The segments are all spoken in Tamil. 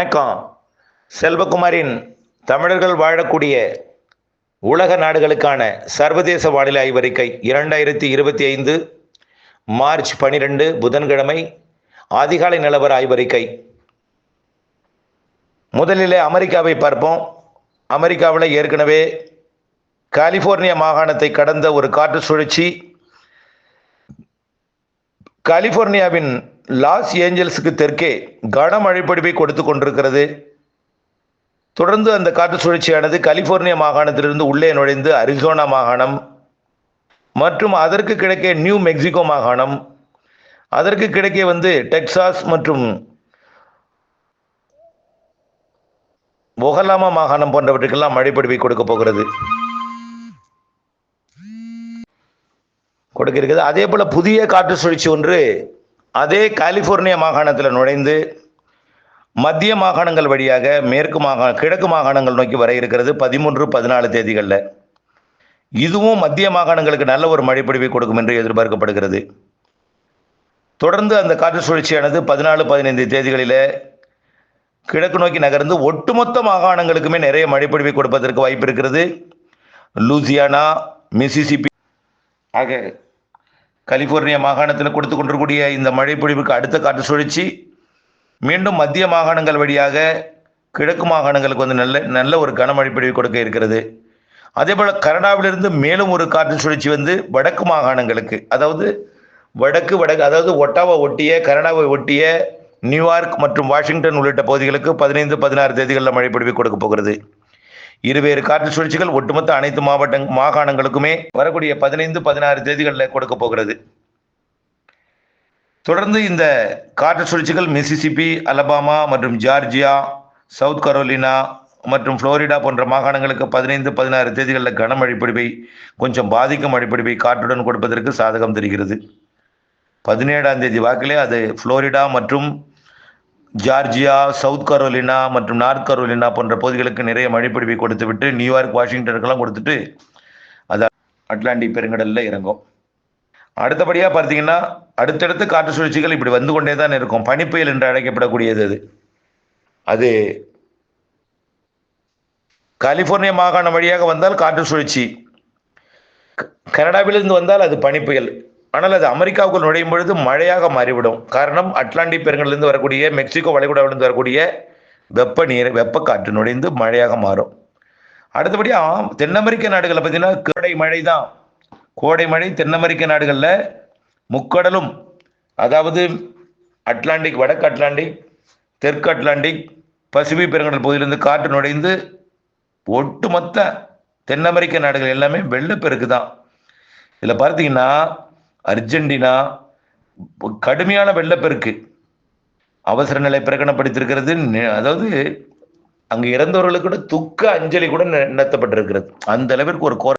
வணக்கம். செல்வகுமாரின் தமிழர்கள் வாழக்கூடிய உலக நாடுகளுக்கான சர்வதேச வானிலை ஆய்வறிக்கை இரண்டாயிரத்தி இருபத்தி ஐந்து மார்ச் பனிரெண்டு புதன்கிழமை அதிகாலை நிலவர ஆய்வறிக்கை. முதலில் அமெரிக்காவை பார்ப்போம். அமெரிக்காவில் ஏற்கனவே கலிஃபோர்னியா மாகாணத்தை கடந்த ஒரு காற்று சுழற்சி. கலிஃபோர்னியாவின் லாஸ் ஏஞ்சல்ஸுக்கு தெற்கே கனமழை பொழிவை கொடுத்து கொண்டிருக்கிறது. தொடர்ந்து அந்த காற்று சுழற்சியானது கலிஃபோர்னியா மாகாணத்திலிருந்து உள்ளே நுழைந்து அரிசோனா மாகாணம் மற்றும் அதற்கு கிடைக்கே நியூ மெக்சிகோ மாகாணம். அதற்கு கிடைக்கே வந்து டெக்சாஸ் மற்றும் ஒகலாமா மாகாணம் போன்றவற்றுக்கெல்லாம் மழை கொடுக்க போகிறது. கொடுக்க இருக்குது. அதே போல புதிய காற்று சுழற்சி ஒன்று அதே கலிஃபோர்னியா மாகாணத்தில் நுழைந்து மத்திய மாகாணங்கள் வழியாக மேற்கு மாகாண கிழக்கு மாகாணங்கள் நோக்கி வர இருக்கிறது பதிமூன்று பதினாலு தேதிகளில். இதுவும் மத்திய மாகாணங்களுக்கு நல்ல ஒரு மழைப்பொழிவை கொடுக்கும் என்று எதிர்பார்க்கப்படுகிறது. தொடர்ந்து அந்த காற்று சுழற்சியானது பதினாலு பதினைந்து தேதிகளில் கிழக்கு நோக்கி நகர்ந்து ஒட்டுமொத்த மாகாணங்களுக்குமே நிறைய மழைப்பொழிவை கொடுப்பதற்கு வாய்ப்பு இருக்கிறது. லூசியானா மிசிசிபி ஆக கலிபோர்னியா மாகாணத்தில் கொடுத்து கொண்டிருக்கூடிய இந்த மழைப்பொழிவுக்கு அடுத்த காற்று சுழற்சி. மீண்டும் மத்திய மாகாணங்கள் வழியாக கிழக்கு மாகாணங்களுக்கு வந்து நல்ல நல்ல ஒரு கனமழை பொழிவு கொடுக்க இருக்கிறது. அதே போல் கனடாவிலிருந்து மேலும் ஒரு காற்று சுழற்சி வந்து வடக்கு மாகாணங்களுக்கு அதாவது வடக்கு வடக்கு அதாவது ஒட்டாவை ஒட்டிய கனடாவை ஒட்டிய நியூயார்க் மற்றும் வாஷிங்டன் உள்ளிட்ட பகுதிகளுக்கு பதினைந்து பதினாறு தேதிகளில் மழை பொழிவு கொடுக்க போகிறது. இருவேறு காற்று சுழற்சிகள் ஒட்டுமொத்த அனைத்து மாவட்ட மாகாணங்களுக்குமே வரக்கூடிய பதினைந்து பதினாறு தேதிகளில் கொடுக்க போகிறது. தொடர்ந்து இந்த காற்று சுழற்சிகள் மிசிசிபி அலபாமா மற்றும் ஜார்ஜியா சவுத் கரோலினா மற்றும் புளோரிடா போன்ற மாகாணங்களுக்கு பதினைந்து பதினாறு தேதிகளில் கனமழை பொழிவை கொஞ்சம் பாதிக்கும் மழைப்பொழிவை காற்றுடன் கொடுப்பதற்கு சாதகம் தெரிகிறது. பதினேழாம் தேதி வாக்கிலே அது புளோரிடா மற்றும் ஜார்ஜியா சவுத் கரோலினா மற்றும் நார்த் கரோலினா போன்ற பகுதிகளுக்கு நிறைய மழைப்பொழிவை கொடுத்துவிட்டு நியூயார்க் வாஷிங்டனுக்கெல்லாம் கொடுத்துட்டு அது அட்லாண்டிக் பெருங்கடலில் இறங்கும். அடுத்தபடியாக பார்த்தீங்கன்னா அடுத்தடுத்து காற்று சுழற்சிகள் இப்படி வந்து கொண்டே தான் இருக்கும். பனிப்புயல் என்று அழைக்கப்படக்கூடியது அது. அது கலிஃபோர்னியா மாகாணம் வழியாக வந்தால் காற்று சுழற்சி. கனடாவிலிருந்து வந்தால் அது பனிப்புயல். ஆனால் அது அமெரிக்காவுக்குள் நுழையும் பொழுது மழையாக மாறிவிடும். காரணம் அட்லாண்டிக் பெருங்கடலிருந்து வரக்கூடிய மெக்சிகோ வளைகுடாவிலிருந்து வரக்கூடிய வெப்ப நீர் வெப்ப காற்று நுழைந்து மழையாக மாறும். அடுத்தபடியாக தென் அமெரிக்க நாடுகளில் பார்த்தீங்கன்னா கோடை மழை தான் கோடை மழை தென் அமெரிக்க நாடுகளில் முக்கடலும் அதாவது அட்லாண்டிக் வடக்கு அட்லாண்டிக் தெற்கு அட்லாண்டிக் பசிபிக் பெருங்கடல் பகுதியிலிருந்து காற்று நுழைந்து ஒட்டுமொத்த தென் அமெரிக்க நாடுகள் எல்லாமே வெள்ளப்பெருக்கு தான். இதில் பார்த்தீங்கன்னா அர்ஜென்டினா கடுமையான வெள்ளப்பெருக்கு. அவசர நிலை பிரகடனப்படுத்தியிருக்கிறது. அதாவது அங்கு இறந்தவர்களுக்கு கூட துக்க அஞ்சலி கூட நடத்தப்பட்டிருக்கிறது அந்த அளவிற்கு ஒரு கோர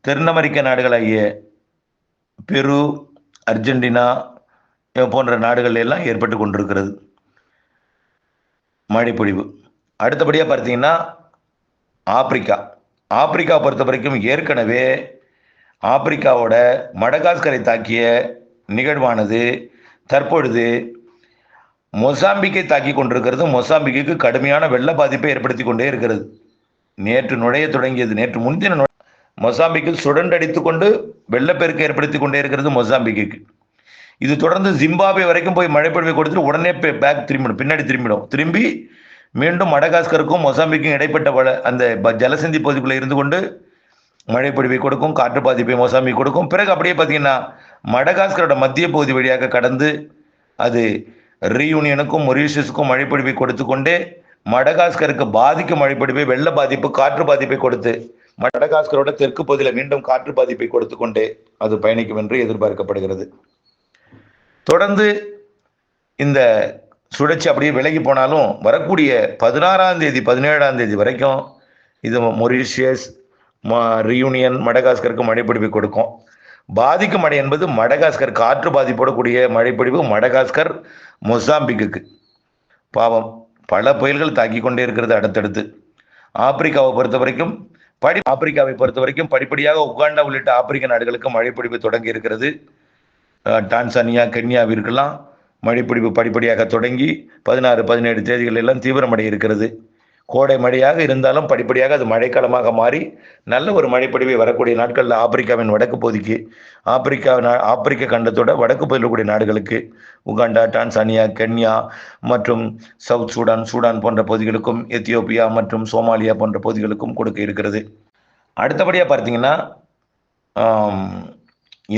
தென் அமெரிக்க நாடுகளாகிய பெரு அர்ஜென்டினா போன்ற நாடுகள் எல்லாம் ஏற்பட்டு கொண்டிருக்கிறது. மழைப்பொழிவு. அடுத்தபடியாக பார்த்தீங்கன்னா ஆப்பிரிக்கா. ஆப்பிரிக்கா பொறுத்த வரைக்கும் ஏற்கனவே ஆப்பிரிக்காவோட மடகாஸ்கரை தாக்கிய நிகழ்வானது தற்பொழுது மொசாம்பிக்கை தாக்கி கொண்டிருக்கிறது. மொசாம்பிக்கு கடுமையான வெள்ள பாதிப்பை ஏற்படுத்தி கொண்டே இருக்கிறது. நேற்று நுழைய தொடங்கியது நேற்று முன்தின மொசாம்பிக்கில் சுடண்டடித்து கொண்டு வெள்ளப்பெருக்கு ஏற்படுத்தி கொண்டே இருக்கிறது மொசாம்பிக்கு இது தொடர்ந்து ஜிம்பாபே வரைக்கும் போய் மழைப்பொழிவை கொடுத்துட்டு உடனே பேக் திரும்பிடும். பின்னாடி திரும்பிடும். திரும்பி மீண்டும் மடகாஸ்கருக்கும் மொசாம்பிக்கும் இடைப்பட்ட வள அந்த ஜலசந்தி பகுதிக்குள்ளே இருந்து கொண்டு மழை பொழிவை கொடுக்கும் காற்று பாதிப்பை மோசாமி கொடுக்கும். பிறகு அப்படியே பார்த்தீங்கன்னா மடகாஸ்கரோட மத்திய பகுதி வழியாக கடந்து அது ரீயூனியனுக்கும் மொரீஷியஸுக்கும் மழைப்பொழிவை கொடுத்து கொண்டே மடகாஸ்கருக்கு பாதிக்கும் மழைப்பொழிவை வெள்ள பாதிப்பு காற்று பாதிப்பை கொடுத்து மடகாஸ்கரோட தெற்கு பகுதியில் மீண்டும் காற்று பாதிப்பை கொடுத்து கொண்டே அது பயணிக்கும் என்று எதிர்பார்க்கப்படுகிறது. தொடர்ந்து இந்த சுழற்சி அப்படியே விலகி போனாலும் வரக்கூடிய பதினாறாம் தேதி பதினேழாம் தேதி வரைக்கும் இது மொரீஷியஸ் ரியூனியன் மடகாஸ்கருக்கு மழைப்பிடிப்பு கொடுக்கும். பாதிக்கும் மழை என்பது மடகாஸ்கர் காற்று பாதிப்போட கூடிய மடகாஸ்கர் மொசாம்பிக்கு பாவம் பல புயல்கள் தாக்கி கொண்டே இருக்கிறது அடுத்தடுத்து. ஆப்பிரிக்காவை பொறுத்த வரைக்கும் படி ஆப்பிரிக்காவை பொறுத்த வரைக்கும் படிப்படியாக உகாண்டா உள்ளிட்ட ஆப்பிரிக்க நாடுகளுக்கு மழைப்பிடிப்பு தொடங்கி இருக்கிறது. டான்சானியா கென்யாவிற்கெல்லாம் மழைப்பிடிப்பு படிப்படியாக தொடங்கி பதினாறு பதினேழு தேதிகள் எல்லாம் தீவிரமடைய இருக்கிறது கோடை மழையாக இருந்தாலும் படிப்படியாக அது மழைக்காலமாக மாறி நல்ல ஒரு மழைப்பொழிவை வரக்கூடிய நாட்களில் ஆப்பிரிக்காவின் வடக்கு பகுதிக்கு ஆப்பிரிக்கா நா ஆப்பிரிக்க கண்டத்தோட வடக்கு பகுதியில் இருக்கக்கூடிய நாடுகளுக்கு உகாண்டா டான்சானியா கென்யா மற்றும் சவுத் சூடான் சூடான் போன்ற பகுதிகளுக்கும் எத்தியோப்பியா மற்றும் சோமாலியா போன்ற பகுதிகளுக்கும் கொடுக்க இருக்கிறது. அடுத்தபடியாக பார்த்தீங்கன்னா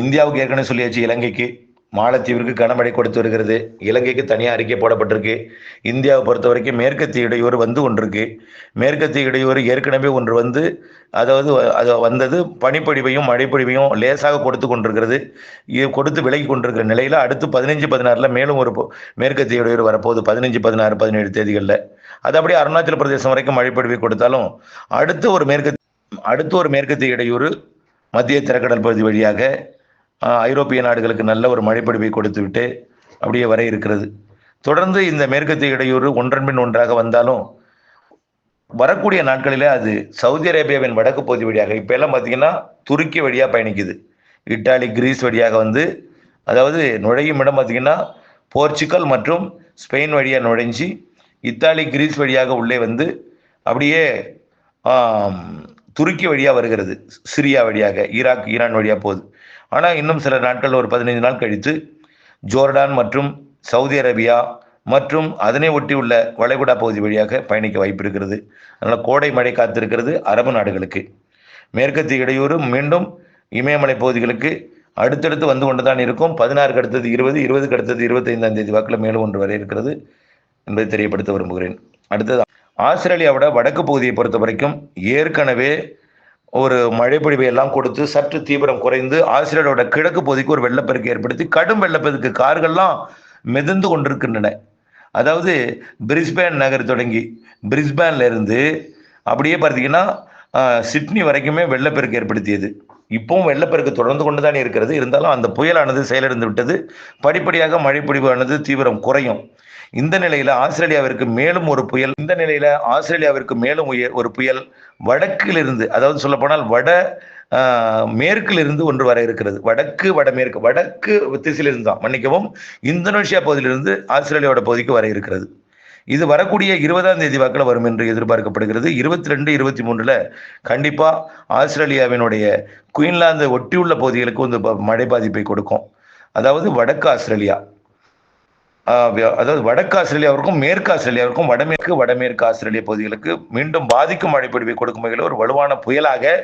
இந்தியாவுக்கு ஏற்கனவே சொல்லியாச்சு இலங்கைக்கு. மாலத்தீவிற்கு கனமழை கொடுத்து வருகிறது. இலங்கைக்கு தனியாக அறிக்கை போடப்பட்டிருக்கு. இந்தியாவை பொறுத்த வரைக்கும் மேற்கத்திய இடையூறு வந்து கொண்டிருக்கு மேற்கத்திய இடையூறு ஏற்கனவே ஒன்று வந்து அதாவது வ- அது வந்தது பனிப்பொழிவையும் மழைப்பொழிவையும் லேசாக கொடுத்து கொண்டிருக்கிறது. இது கொடுத்து விலகி கொண்டிருக்கிற நிலையில் அடுத்து பதினஞ்சு பதினாறில் மேலும் ஒரு மேற்கத்திய இடையூறு வரப்போகுது. பதினஞ்சு பதினாறு பதினேழு தேதிகளில். அது அப்படியே அருணாச்சல பிரதேசம் வரைக்கும் மழைப்பொழிவை கொடுத்தாலும் அடுத்து ஒரு மேற்கு அடுத்து ஒரு மேற்கத்திய இடையூறு மத்திய திரைக்கடல் பகுதி வழியாக ஐரோப்பிய நாடுகளுக்கு நல்ல ஒரு மழைப்பொழிவை கொடுத்துவிட்டு அப்படியே வர இருக்கிறது. தொடர்ந்து இந்த மேற்கத்திய இடையூறு ஒன்றன் பின் ஒன்றாக வந்தாலும் வரக்கூடிய நாட்களிலே அது சவுதி அரேபியாவின் வடக்கு பகுதி வழியாக இப்போ எல்லாம் பார்த்தீங்கன்னா துருக்கி வழியாக பயணிக்குது. இட்டாலி கிரீஸ் வழியாக வந்து அதாவது நுழையும் இடம் பார்த்தீங்கன்னா போர்ச்சுகல் மற்றும் ஸ்பெயின் வழியாக நுழைஞ்சி இத்தாலி கிரீஸ் வழியாக உள்ளே வந்து அப்படியே துருக்கி வழியாக வருகிறது. சிரியா வழியாக ஈராக் ஈரான் வழியாக போகுது. ஆனால் இன்னும் சில நாட்கள் ஒரு பதினைந்து நாள் கழித்து ஜோர்டான் மற்றும் சவுதி அரேபியா மற்றும் அதனை ஒட்டியுள்ள வளைகுடா பகுதி வழியாக பயணிக்க வாய்ப்பு இருக்கிறது. அதனால் கோடை மழை காத்திருக்கிறது அரபு நாடுகளுக்கு. மேற்கத்திய இடையூறு மீண்டும் இமயமலை பகுதிகளுக்கு அடுத்தடுத்து வந்து கொண்டு தான் இருக்கும். பதினாறுக்கு அடுத்தது இருபது இருபதுக்கு அடுத்தது இருபத்தைந்தாம் தேதி வாக்கில் மேலும் ஒன்று வரை இருக்கிறது என்பதை தெரியப்படுத்த விரும்புகிறேன். அடுத்தது ஆஸ்திரேலியாவோட வடக்கு பகுதியை பொறுத்த வரைக்கும் ஏற்கனவே ஒரு மழைப்பொழிவை எல்லாம் கொடுத்து சற்று தீவிரம் குறைந்து ஆஸ்திரேலியாவோட கிழக்கு பகுதிக்கு ஒரு வெள்ளப்பெருக்கு ஏற்படுத்தி கடும் வெள்ளப்பெருக்கு கார்கள்லாம் மிதந்து கொண்டிருக்கின்றன. அதாவது பிரிஸ்பேன் நகர் தொடங்கி பிரிஸ்பேன்ல இருந்து அப்படியே பார்த்தீங்கன்னா சிட்னி வரைக்குமே வெள்ளப்பெருக்கு ஏற்படுத்தியது. இப்பவும் வெள்ளப்பெருக்கு தொடர்ந்து கொண்டு தானே இருக்கிறது. இருந்தாலும் அந்த புயலானது செயலிழந்து விட்டது. படிப்படியாக மழைப்பொழிவானது தீவிரம் குறையும். இந்த நிலையில ஆஸ்திரேலியாவிற்கு மேலும் ஒரு புயல் இந்த நிலையில ஆஸ்திரேலியாவிற்கு மேலும் உயர் ஒரு புயல் வடக்கிலிருந்து அதாவது சொல்லப்போனால் வட மேற்கிலிருந்து ஒன்று வர இருக்கிறது. வடக்கு வடமேற்கு வடக்கு திசையிலிருந்து தான் மன்னிக்கவும் இந்தோனேஷியா பகுதியிலிருந்து ஆஸ்திரேலியாவோட பகுதிக்கு வர இருக்கிறது. இது வரக்கூடிய இருபதாம் தேதி வாக்கில் வரும் என்று எதிர்பார்க்கப்படுகிறது. இருபத்தி ரெண்டு இருபத்தி மூன்றுல கண்டிப்பா ஆஸ்திரேலியாவினுடைய குயின்லாந்து ஒட்டியுள்ள பகுதிகளுக்கு வந்து ப- மழை பாதிப்பை கொடுக்கும். அதாவது வடக்கு ஆஸ்திரேலியா. அதாவது வடக்கு ஆஸ்திரேலியாவிற்கும் மேற்கு ஆஸ்திரேலியாவிற்கும் வடமேற்கு வடமேற்கு ஆஸ்திரேலிய பகுதிகளுக்கு மீண்டும் பாதிக்கும் மழைப்பொழிவை கொடுக்கும் வகையில் ஒரு வலுவான புயலாக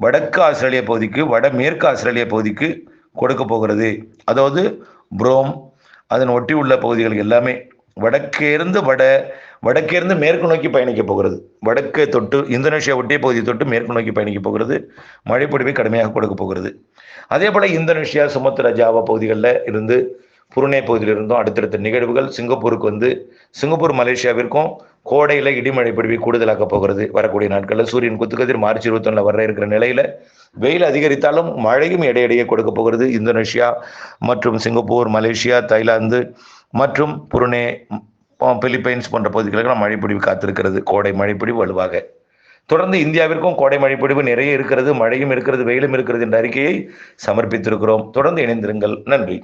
வடக்கு ஆஸ்திரேலிய பகுதிக்கு வடமேற்கு ஆஸ்திரேலிய பகுதிக்கு கொடுக்க போகிறது. அதாவது புரோம் அதன் ஒட்டி உள்ள பகுதிகள் எல்லாமே வடக்கேருந்து வட வடக்கேருந்து மேற்கு நோக்கி பயணிக்க போகிறது. வடக்கே தொட்டு இந்தோனேஷியா ஒட்டிய பகுதி தொட்டு மேற்கு நோக்கி பயணிக்க போகிறது. மழைப்பொடிவை கடுமையாக கொடுக்க போகிறது. அதே போல இந்தோனேஷியா சுமத்ரா ஜாவா பகுதிகளில் இருந்து புருனே பகுதியில் இருந்தும் அடுத்தடுத்த நிகழ்வுகள் சிங்கப்பூருக்கு வந்து சிங்கப்பூர் மலேசியாவிற்கும் கோடையில் இடிமழை பொழிவை கூடுதலாக்க போகிறது. வரக்கூடிய நாட்களில் சூரியன் குத்துக்கதிர் மார்ச் இருபத்தொன்னில் வர இருக்கிற நிலையில் வெயில் அதிகரித்தாலும் மழையும் இடையிடையே கொடுக்க போகிறது. இந்தோனேஷியா மற்றும் சிங்கப்பூர் மலேசியா தாய்லாந்து மற்றும் புருனே பிலிப்பைன்ஸ் போன்ற பகுதிகளுக்கு மழைப்பொழிவு காத்திருக்கிறது. கோடை மழைப்பிடிவு வலுவாக. தொடர்ந்து இந்தியாவிற்கும் கோடை மழைப்பிடிவு நிறைய இருக்கிறது. மழையும் இருக்கிறது வெயிலும் இருக்கிறது என்ற அறிக்கையை சமர்ப்பித்திருக்கிறோம். தொடர்ந்து இணைந்திருங்கள். நன்றி.